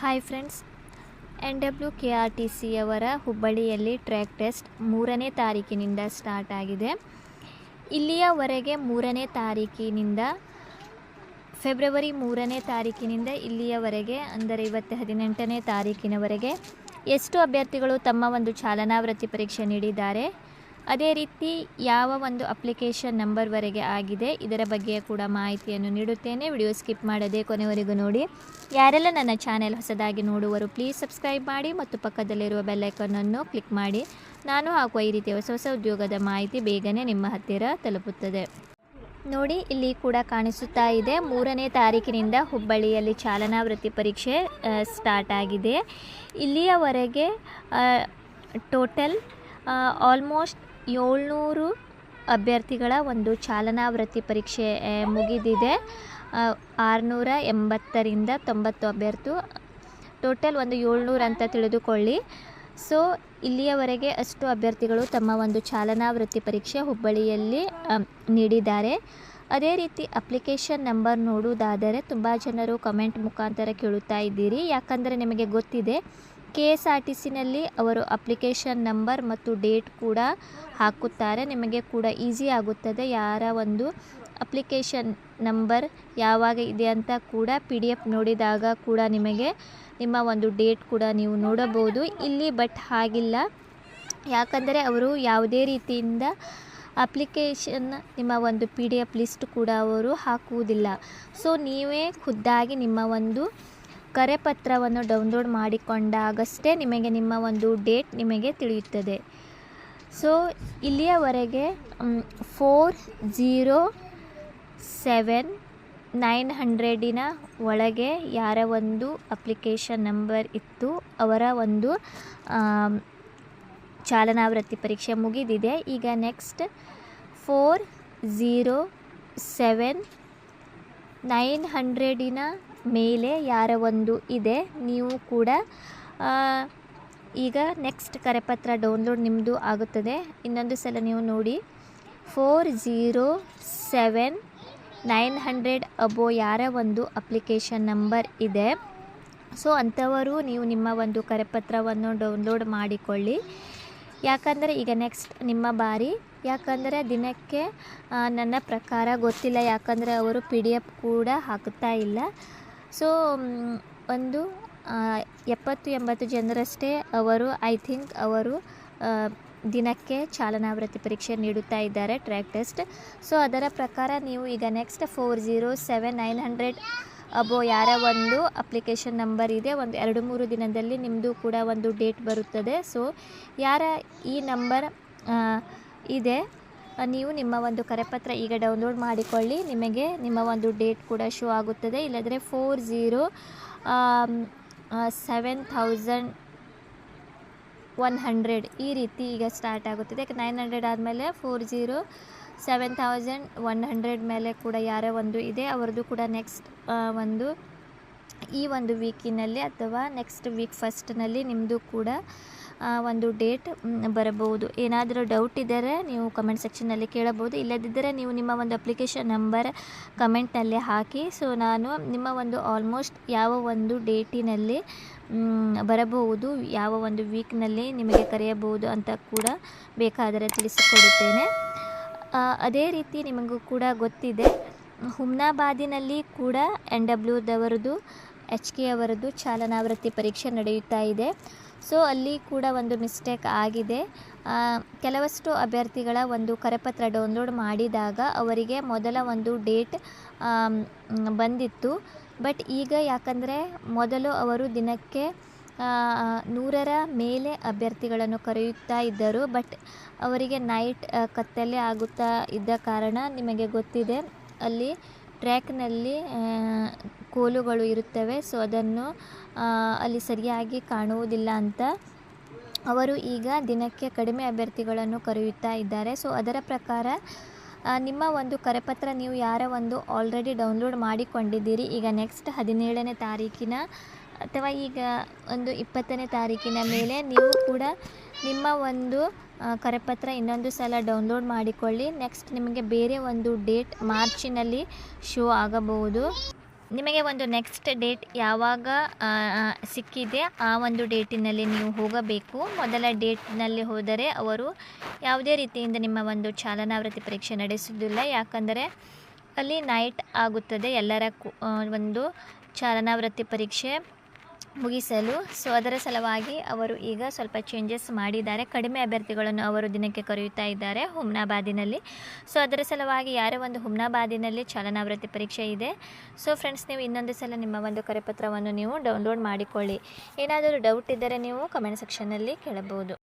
Hi friends N W K R T ಸಿಯವರ ಹುಬ್ಬಳ್ಳಿಯಲ್ಲಿ track test ಮೂರನೇ ತಾರೀಕಿನಿಂದ ಸ್ಟಾರ್ಟ್ ಆಗಿದೆ. ಇಲ್ಲಿಯವರೆಗೆ ಮೂರನೇ ತಾರೀಕಿನಿಂದ ಫೆಬ್ರವರಿ ಮೂರನೇ ತಾರೀಕಿನಿಂದ ಇಲ್ಲಿಯವರೆಗೆ, ಅಂದರೆ ಇವತ್ತು ಹದಿನೆಂಟನೇ ತಾರೀಕಿನವರೆಗೆ, ಎಷ್ಟು ಅಭ್ಯರ್ಥಿಗಳು ತಮ್ಮ ಒಂದು ಚಾಲನಾ ವೃತ್ತಿ ಪರೀಕ್ಷೆ ನೀಡಿದ್ದಾರೆ? ಅದೇ ರೀತಿ ಯಾವ ಒಂದು ಅಪ್ಲಿಕೇಶನ್ ನಂಬರ್ವರೆಗೆ ಆಗಿದೆ, ಇದರ ಬಗ್ಗೆ ಕೂಡ ಮಾಹಿತಿಯನ್ನು ನೀಡುತ್ತೇನೆ. ವಿಡಿಯೋ ಸ್ಕಿಪ್ ಮಾಡದೆ ಕೊನೆವರೆಗೂ ನೋಡಿ. ಯಾರೆಲ್ಲ ನನ್ನ ಚಾನೆಲ್ ಹೊಸದಾಗಿ ನೋಡುವರು ಪ್ಲೀಸ್ ಸಬ್ಸ್ಕ್ರೈಬ್ ಮಾಡಿ ಮತ್ತು ಪಕ್ಕದಲ್ಲಿರುವ ಬೆಲ್ಲೈಕನ್ನನ್ನು ಕ್ಲಿಕ್ ಮಾಡಿ. ನಾನು ಹಾಕುವ ಈ ರೀತಿಯ ಹೊಸ ಹೊಸ ಉದ್ಯೋಗದ ಮಾಹಿತಿ ಬೇಗನೆ ನಿಮ್ಮ ಹತ್ತಿರ ತಲುಪುತ್ತದೆ. ನೋಡಿ, ಇಲ್ಲಿ ಕೂಡ ಕಾಣಿಸುತ್ತಾ ಇದೆ, ಮೂರನೇ ತಾರೀಕಿನಿಂದ ಹುಬ್ಬಳ್ಳಿಯಲ್ಲಿ ಚಾಲನಾ ವೃತ್ತಿ ಪರೀಕ್ಷೆ ಸ್ಟಾರ್ಟ್ ಆಗಿದೆ. ಇಲ್ಲಿಯವರೆಗೆ ಟೋಟಲ್ ಆಲ್ಮೋಸ್ಟ್ ಏಳ್ನೂರು ಅಭ್ಯರ್ಥಿಗಳ ಒಂದು ಚಾಲನಾ ವೃತ್ತಿ ಪರೀಕ್ಷೆ ಮುಗಿದಿದೆ. ಆರುನೂರ ಎಂಬತ್ತರಿಂದ ತೊಂಬತ್ತು ಅಭ್ಯರ್ಥಿ. ಟೋಟಲ್ ಒಂದು ಏಳ್ನೂರು ಅಂತ ತಿಳಿದುಕೊಳ್ಳಿ. ಸೊ, ಇಲ್ಲಿಯವರೆಗೆ ಅಷ್ಟು ಅಭ್ಯರ್ಥಿಗಳು ತಮ್ಮ ಒಂದು ಚಾಲನಾ ವೃತ್ತಿ ಪರೀಕ್ಷೆ ಹುಬ್ಬಳ್ಳಿಯಲ್ಲಿ ನೀಡಿದ್ದಾರೆ. ಅದೇ ರೀತಿ ಅಪ್ಲಿಕೇಶನ್ ನಂಬರ್ ನೋಡುವುದಾದರೆ ತುಂಬ ಜನರು ಕಮೆಂಟ್ ಮುಖಾಂತರ ಕೇಳುತ್ತಾ ಇದ್ದೀರಿ. ಯಾಕಂದರೆ ನಿಮಗೆ ಗೊತ್ತಿದೆ ಕೆ ಎಸ್ ಆರ್ ಟಿ ಸಿನಲ್ಲಿ ಅವರು ಅಪ್ಲಿಕೇಶನ್ ನಂಬರ್ ಮತ್ತು ಡೇಟ್ ಕೂಡ ಹಾಕುತ್ತಾರೆ. ನಿಮಗೆ ಕೂಡ ಈಸಿ ಆಗುತ್ತದೆ. ಯಾರ ಒಂದು ಅಪ್ಲಿಕೇಶನ್ ನಂಬರ್ ಯಾವಾಗ ಇದೆ ಅಂತ ಕೂಡ ಪಿ ಡಿ ಎಫ್ ನೋಡಿದಾಗ ಕೂಡ ನಿಮಗೆ ನಿಮ್ಮ ಒಂದು ಡೇಟ್ ಕೂಡ ನೀವು ನೋಡಬಹುದು. ಇಲ್ಲಿ ಬಟ್ ಹಾಗಿಲ್ಲ. ಯಾಕಂದರೆ ಅವರು ಯಾವುದೇ ರೀತಿಯಿಂದ ಅಪ್ಲಿಕೇಶನ್ ನಿಮ್ಮ ಒಂದು ಪಿ ಡಿ ಎಫ್ ಲಿಸ್ಟ್ ಕೂಡ ಅವರು ಹಾಕುವುದಿಲ್ಲ. ಸೊ, ನೀವೇ ಖುದ್ದಾಗಿ ನಿಮ್ಮ ಒಂದು ಕರೆಪತ್ರವನ್ನು ಡೌನ್ಲೋಡ್ ಮಾಡಿಕೊಂಡಾಗಷ್ಟೇ ನಿಮಗೆ ನಿಮ್ಮ ಒಂದು ಡೇಟ್ ನಿಮಗೆ ತಿಳಿಯುತ್ತದೆ. ಸೊ, ಇಲ್ಲಿಯವರೆಗೆ ಫೋರ್ ಜೀರೋ ಸೆವೆನ್ ನೈನ್ ಹಂಡ್ರೆಡಿನ ಒಳಗೆ ಯಾರ ಒಂದು ಅಪ್ಲಿಕೇಶನ್ ನಂಬರ್ ಇತ್ತು, ಅವರ ಒಂದು ಚಾಲನಾವೃತ್ತಿ ಚಾಲನಾ ವೃತ್ತಿ ಪರೀಕ್ಷೆ ಮುಗಿದಿದೆ. ಈಗ next, four zero seven nine ಹಂಡ್ರೆಡಿನ ಮೇಲೆ ಯಾರ ಒಂದು ಇದೆ, ನೀವು ಕೂಡ ಈಗ ನೆಕ್ಸ್ಟ್ ಕರೆಪತ್ರ ಡೌನ್ಲೋಡ್ ನಿಮ್ಮದು ಆಗುತ್ತದೆ. ಇನ್ನೊಂದು ಸಲ ನೀವು ನೋಡಿ. Four zero seven nine hundred above ಯಾರ ಒಂದು ಅಪ್ಲಿಕೇಶನ್ ನಂಬರ್ ಇದೆ. ಸೊ ಅಂಥವರು ನೀವು ನಿಮ್ಮ ಒಂದು ಕರೆಪತ್ರವನ್ನು ಡೌನ್ಲೋಡ್ ಮಾಡಿಕೊಳ್ಳಿ. ಯಾಕಂದರೆ ಈಗ ನೆಕ್ಸ್ಟ್ ನಿಮ್ಮ ಬಾರಿ. ಯಾಕಂದರೆ ದಿನಕ್ಕೆ ನನ್ನ ಪ್ರಕಾರ ಗೊತ್ತಿಲ್ಲ. ಯಾಕಂದರೆ ಅವರು ಪಿ ಡಿ ಎಫ್ ಕೂಡ ಹಾಕುತ್ತಾ ಇಲ್ಲ. ಸೊ ಒಂದು ಆ, ಎಪ್ಪತ್ತು ಎಂಬತ್ತು ಜನರಷ್ಟೇ ಅವರು ಐ ಥಿಂಕ್ ಅವರು ದಿನಕ್ಕೆ ಚಾಲನಾವೃತ್ತಿ ಪರೀಕ್ಷೆ ನೀಡುತ್ತಾ ಇದ್ದಾರೆ ಟ್ರ್ಯಾಕ್ ಟೆಸ್ಟ್ ಸೊ ಅದರ ಪ್ರಕಾರ ನೀವು ಈಗ next four zero seven nine hundred above ಯಾರ ಒಂದು ಅಪ್ಲಿಕೇಶನ್ ನಂಬರ್ ಇದೆ. ಒಂದು ಎರಡು ಮೂರು ದಿನದಲ್ಲಿ ನಿಮ್ಮದು ಕೂಡ ಒಂದು ಡೇಟ್ ಬರುತ್ತದೆ. ಸೊ ಯಾರ ಈ ನಂಬರ್ ಇದೆ? ನೀವು ನಿಮ್ಮ ಒಂದು ಕರೆಪತ್ರ ಈಗ ಡೌನ್ಲೋಡ್ ಮಾಡಿಕೊಳ್ಳಿ. ನಿಮಗೆ ನಿಮ್ಮ ಒಂದು ಡೇಟ್ ಕೂಡ ಶೋ ಆಗುತ್ತದೆ. ಇಲ್ಲದ್ರೆ four zero seven thousand one hundred ಈ ರೀತಿ ಈಗ ಸ್ಟಾರ್ಟ್ ಆಗುತ್ತದೆ. ಯಾಕೆ ನೈನ್ ಹಂಡ್ರೆಡ್ ಆದಮೇಲೆ four zero seven thousand one hundred ಮೇಲೆ ಕೂಡ ಯಾರೋ ಒಂದು ಇದೆ. ಅವ್ರದ್ದು ಕೂಡ ನೆಕ್ಸ್ಟ್ ಒಂದು, ಈ ಒಂದು ವೀಕಿನಲ್ಲಿ ಅಥವಾ ನೆಕ್ಸ್ಟ್ ವೀಕ್ ಫಸ್ಟ್ನಲ್ಲಿ ನಿಮ್ಮದು ಕೂಡ ಒಂದು ಡೇಟ್ ಬರಬಹುದು. ಏನಾದರೂ ಡೌಟ್ ಇದ್ದರೆ ನೀವು ಕಮೆಂಟ್ ಸೆಕ್ಷನಲ್ಲಿ ಕೇಳಬಹುದು. ಇಲ್ಲದಿದ್ದರೆ ನೀವು ನಿಮ್ಮ ಒಂದು ಅಪ್ಲಿಕೇಶನ್ ನಂಬರ್ ಕಮೆಂಟ್ನಲ್ಲಿ ಹಾಕಿ. ಸೊ ನಾನು ನಿಮ್ಮ ಒಂದು ಆಲ್ಮೋಸ್ಟ್ ಯಾವ ಒಂದು ಡೇಟಿನಲ್ಲಿ ಬರಬಹುದು, ಯಾವ ಒಂದು ವೀಕ್ನಲ್ಲಿ ನಿಮಗೆ ಕರೆಯಬಹುದು ಅಂತ ಕೂಡ ಬೇಕಾದರೆ ತಿಳಿಸಿಕೊಡುತ್ತೇನೆ. ಅದೇ ರೀತಿ ನಿಮಗೂ ಕೂಡ ಗೊತ್ತಿದೆ. ಹುಮ್ನಾಬಾದಿನಲ್ಲಿ ಕೂಡ ಎನ್ ಡಬ್ಲ್ಯೂದವರದು ಎಚ್ ಕೆ ಅವರದ್ದು ಚಾಲನಾವೃತ್ತಿ ಪರೀಕ್ಷೆ ನಡೆಯುತ್ತಾ ಇದೆ. ಸೊ, ಅಲ್ಲಿ ಕೂಡ ಒಂದು ಮಿಸ್ಟೇಕ್ ಆಗಿದೆ. ಕೆಲವಷ್ಟು ಅಭ್ಯರ್ಥಿಗಳ ಒಂದು ಕರೆಪತ್ರ ಡೌನ್ಲೋಡ್ ಮಾಡಿದಾಗ ಅವರಿಗೆ ಮೊದಲ ಒಂದು ಡೇಟ್ ಬಂದಿತ್ತು. ಬಟ್ ಈಗ ಯಾಕಂದರೆ ಮೊದಲು ಅವರು ದಿನಕ್ಕೆ ನೂರರ ಮೇಲೆ ಅಭ್ಯರ್ಥಿಗಳನ್ನು ಕರೆಯುತ್ತಾ ಇದ್ದರು. ಬಟ್ ಅವರಿಗೆ ನೈಟ್ ಕತ್ತಲೆ ಆಗುತ್ತಾ ಇದ್ದ ಕಾರಣ ನಿಮಗೆ ಗೊತ್ತಿದೆ. ಅಲ್ಲಿ ಟ್ರ್ಯಾಕ್ನಲ್ಲಿ ಕೋಲುಗಳು ಇರುತ್ತವೆ, ಸೊ ಅದನ್ನು ಅಲ್ಲಿ ಸರಿಯಾಗಿ ಕಾಣುವುದಿಲ್ಲ ಅಂತ. ಅವರು ಈಗ ದಿನಕ್ಕೆ ಕಡಿಮೆ ಅಭ್ಯರ್ಥಿಗಳನ್ನು ಕರೆಯುತ್ತಾ ಇದ್ದಾರೆ. ಸೊ ಅದರ ಪ್ರಕಾರ ನಿಮ್ಮ ಒಂದು ಕರೆಪತ್ರ ನೀವು ಯಾರ ಒಂದು ಆಲ್ರೆಡಿ ಡೌನ್ಲೋಡ್ ಮಾಡಿಕೊಂಡಿದ್ದೀರಿ, ಈಗ ನೆಕ್ಸ್ಟ್ ಹದಿನೇಳನೇ ತಾರೀಕಿನ ಅಥವಾ ಈಗ ಒಂದು ಇಪ್ಪತ್ತನೇ ತಾರೀಕಿನ ಮೇಲೆ ನೀವು ಕೂಡ ನಿಮ್ಮ ಒಂದು ಕರೆಪತ್ರ ಇನ್ನೊಂದು ಸಲ ಡೌನ್ಲೋಡ್ ಮಾಡಿಕೊಳ್ಳಿ. ನೆಕ್ಸ್ಟ್ ನಿಮಗೆ ಬೇರೆ ಒಂದು ಡೇಟ್ ಮಾರ್ಚಿನಲ್ಲಿ ಶೋ ಆಗಬಹುದು. ನಿಮಗೆ ಒಂದು ನೆಕ್ಸ್ಟ್ ಡೇಟ್ ಯಾವಾಗ ಸಿಕ್ಕಿದೆ, ಆ ಒಂದು ಡೇಟಿನಲ್ಲಿ ನೀವು ಹೋಗಬೇಕು. ಮೊದಲ ಡೇಟ್ನಲ್ಲಿ ಹೋದರೆ ಅವರು ಯಾವುದೇ ರೀತಿಯಿಂದ ನಿಮ್ಮ ಒಂದು ಚಾಲನಾವೃತ್ತಿ ಪರೀಕ್ಷೆ ನಡೆಸುವುದಿಲ್ಲ. ಯಾಕಂದರೆ ಅಲ್ಲಿ ನೈಟ್ ಆಗುತ್ತದೆ. ಎಲ್ಲರ ಒಂದು ಚಾಲನಾವೃತ್ತಿ ಪರೀಕ್ಷೆ. ಮುಗಿಸಲು. ಸೊ ಅದರ ಸಲುವಾಗಿ ಅವರು ಈಗ ಸ್ವಲ್ಪ ಚೇಂಜಸ್ ಮಾಡಿದ್ದಾರೆ. ಕಡಿಮೆ ಅಭ್ಯರ್ಥಿಗಳನ್ನು ಅವರು ದಿನಕ್ಕೆ ಕರೆಯುತ್ತಾ ಇದ್ದಾರೆ ಹುಮ್ನಾಬಾದಿನಲ್ಲಿ. ಸೊ ಅದರ ಸಲುವಾಗಿ ಯಾರೋ ಒಂದು ಹುಮ್ನಾಬಾದಿನಲ್ಲಿ ಚಾಲನಾವೃತ್ತಿ ಪರೀಕ್ಷೆ ಇದೆ. ಸೊ ಫ್ರೆಂಡ್ಸ್ ನೀವು ಇನ್ನೊಂದು ಸಲ ನಿಮ್ಮ ಒಂದು ಕರೆಪತ್ರವನ್ನು ನೀವು ಡೌನ್ಲೋಡ್ ಮಾಡಿಕೊಳ್ಳಿ. ಏನಾದರೂ ಡೌಟ್ ಇದ್ದರೆ ನೀವು ಕಮೆಂಟ್ ಸೆಕ್ಷನ್ನಲ್ಲಿ ಕೇಳಬಹುದು.